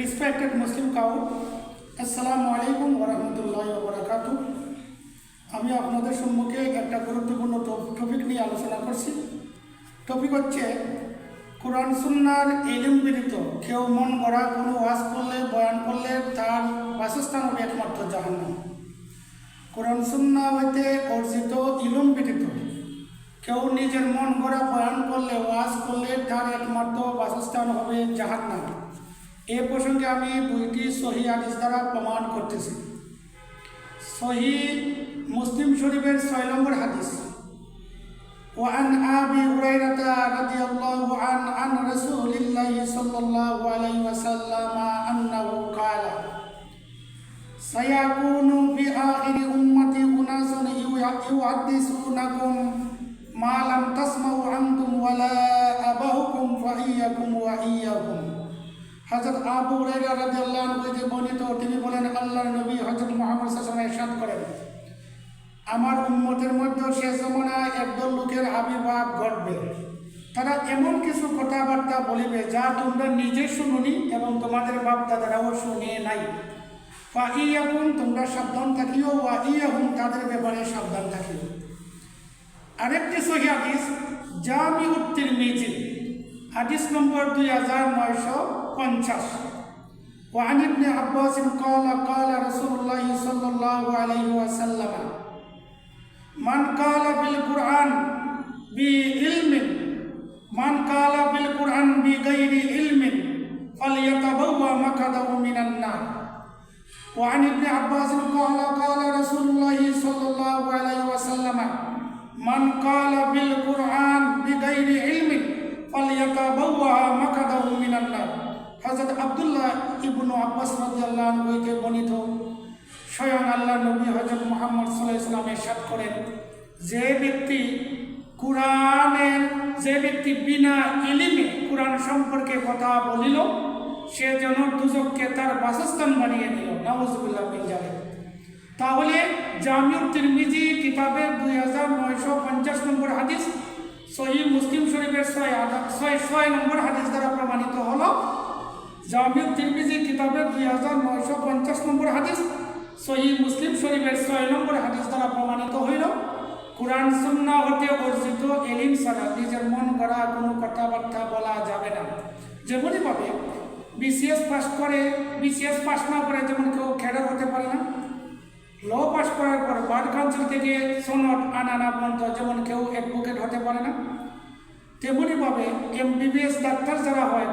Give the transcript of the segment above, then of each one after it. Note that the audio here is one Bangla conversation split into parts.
respected Muslim crowd, আসসালামু আলাইকুম ওরহমতুল্লাহ বরাকাত আমি আপনাদের সম্মুখে একটা গুরুত্বপূর্ণ টপিক নিয়ে আলোচনা করছি। টপিক হচ্ছে কোরআন সুন্নার এলিম বিদিত কেউ মন গড়া কোনো ওয়াজ করলে বয়ান করলে তার বাসস্থান হবে একমাত্র জাহান্নাম। কোরআন সুন্না হইতে অর্জিত ইলম বিদিত কেউ নিজের মন গড়া বয়ান করলে ওয়াজ করলে তার একমাত্র বাসস্থান হবে জাহান্নাম। এ প্রসঙ্গে আমি দুইটি সহি হাদিস দ্বারা প্রমাণ করতেছি সহি মুসলিম শরীফের ছয় নম্বর হাদিস وعن أبي هريرة رضي الله عنه عن رسول الله صلى الله عليه وسلم أنه قال سيكون في آخر أمتي أناس يحدثونكم ما لم تسمعوا أنتم ولا أباؤكم فإياكم وإياكم হযরত আবু হুরায়রা রাদিয়াল্লাহু আনহু থেকে বর্ণিত, তিনি বলেন, আল্লাহর নবী হযরত মুহাম্মদ আলাইহি ওয়াসাল্লাম করেন। আমার উম্মতের মধ্যে শেষ জমানায় একদল লোকের আবির্ভাব ঘটবে। তারা এমন কিছু কথাবার্তা বলিবে যা তোমরা নিজে শুনুনি এবং তোমাদের বাপ দাদারাও শুনে নাই। ইয়াকুম তোমরা সাবধান থাকিও ওয়া ইয়াহুম তাদের ব্যাপারে সাবধান থাকিও। আরেকটি সহি হাদিস, জামিউত তিরমিজি। হাদিস নম্বর দুই হাজার নয়শো পঞ্চাশ وعن ابن عباس قال قال رسول الله صلى الله عليه وسلم من قال بالقرآن بعلم من قال بالقرآن بغير علم فليتبوأ مقعده من النار وعن ابن عباس قال قال رسول الله صلى الله عليه وسلم من قال بالقرآن স্বয়ং আল্লাহ নবী হযরত মুহাম্মদ সাল্লাল্লাহু আলাইহি ওয়াসাল্লাম ইরশাদ করেন, যে ব্যক্তি কোরআনের, যে ব্যক্তি বিনা ইলিমে কোরআন সম্পর্কে কথা বলিল, সে যেন দুজককে তার বাসস্থান বানিয়ে নিল। নাউজুবিল্লাহ মিন জালিক তাহলে জামিউত তিরমিজি কিতাবের দুই হাজার নয়শো পঞ্চাশ নম্বর হাদিস, সহি মুসলিম শরীফের ছয় ছয় ছয় নম্বর হাদিস দ্বারা প্রমাণিত হলো জামিউত তিরমিজি কিতাবের দুই হাজার নয়শো পঞ্চাশ নম্বর হাদিস সহি মুসলিম শরীফের ছয় নম্বর হাদিস দ্বারা প্রমাণিত হইল, কোরআন সুন্না হতে অর্জিত এলিম ছাড়া নিজের মন গড়া কোনো কথাবার্তা বলা যাবে না। যেমনইভাবে বিসিএস পাস করে বিসিএস পাস না করে যেমন কেউ খেডার হতে পারে না। ল পাস করার পর বার কাউন্সিল থেকে সনদ আনা না পর্যন্ত যেমন কেউ অ্যাডভোকেট হতে পারে না। তেমনিভাবে এমবিবিএস ডাক্তার যারা হয়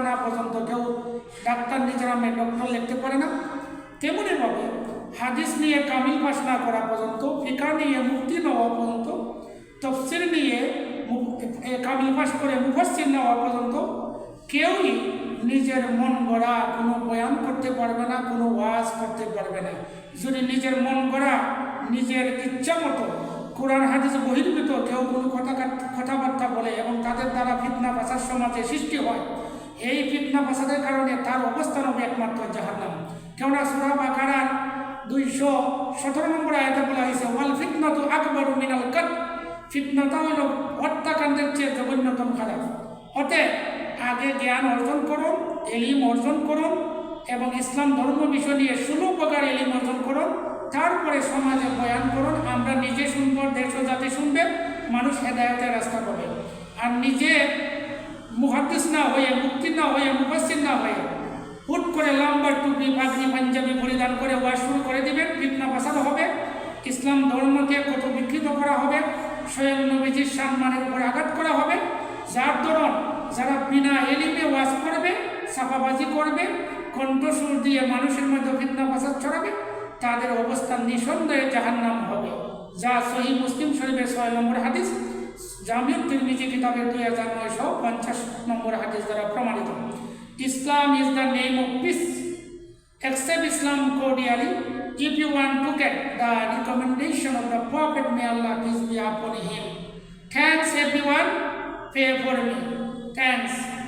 করা না পর্যন্ত কেউ ডাক্তার নিজের নামে ডক্টর লিখতে পারে না। তেমনিভাবে হাদিস নিয়ে কামিল পাস না করা পর্যন্ত, ফিকা নিয়ে মুক্তি না হওয়া পর্যন্ত, তফসির নিয়ে কামিল পাস করে মুফাসির না হওয়া পর্যন্ত কেউই নিজের মন গড়া কোনো বয়ান করতে পারবে না, কোনো ওয়াজ করতে পারবে না। যদি নিজের মন গড়া নিজের ইচ্ছা মতো কোরআন, হাদিস বহির্ভূত কেউ কোনো কথা কথাবার্তা বলে এবং তাদের দ্বারা ফিতনা ভাষার সমাজে সৃষ্টি হয় এই ফিতনা ফাসাদের কারণে তার অবস্থান হবে একমাত্র জাহান্নাম। কেননা সুরা বাকারার দুইশো সতেরো নম্বর আয়তে বলা হয়েছে, ওয়াল ফিতনা তো আকবর মিনাল কত ফিতনাটা হলো হত্যাকাণ্ডের চেয়ে জঘন্যতম খারাপ। অতএব আগে জ্ঞান অর্জন করুন, এলিম অর্জন করুন এবং ইসলাম ধর্ম বিষয় নিয়ে ষোলো প্রকার এলিম অর্জন করুন। তারপরে সমাজে বয়ান করুন, আমরা নিজে শুনব, দেশ জাতি শুনবে, মানুষ হেদায়তের রাস্তা পাবে। আর নিজে মুহাদ্দিস না হয়ে মুক্তি না হয়ে মুফাসির না হয়ে, হুট করে লম্বা টুপি, পাগড়ি, পাঞ্জাবি পরিধান করে ওয়াজ শুরু করে দিবেন, ফিতনা ফাসাদ হবে, ইসলাম ধর্মকে কত বিকৃত করা হবে, স্বয়ং নবীজির সম্মানের উপরে আঘাত করা হবে, যার দরুন যারা বিনা এলিমে ওয়াজ করবে, সাফাবাজি করবে কণ্ঠসুর দিয়ে মানুষের মধ্যে ফিতনা ফাসাদ ছড়াবে, তাদের অবস্থান নিঃসন্দেহে জাহান্নাম হবে। যা সহি মুসলিম শরীফের ছয় নম্বর হাদিস জামিউত তিরমিজি কিতাবের দুই হাজার নয়শো পঞ্চাশ নম্বর হাদিস দ্বারা প্রমাণিত Islam is the name of peace accept Islam cordially if you want to get the recommendation of the Prophet. May Allah peace be upon him. Thanks everyone. Pray for me. Thanks.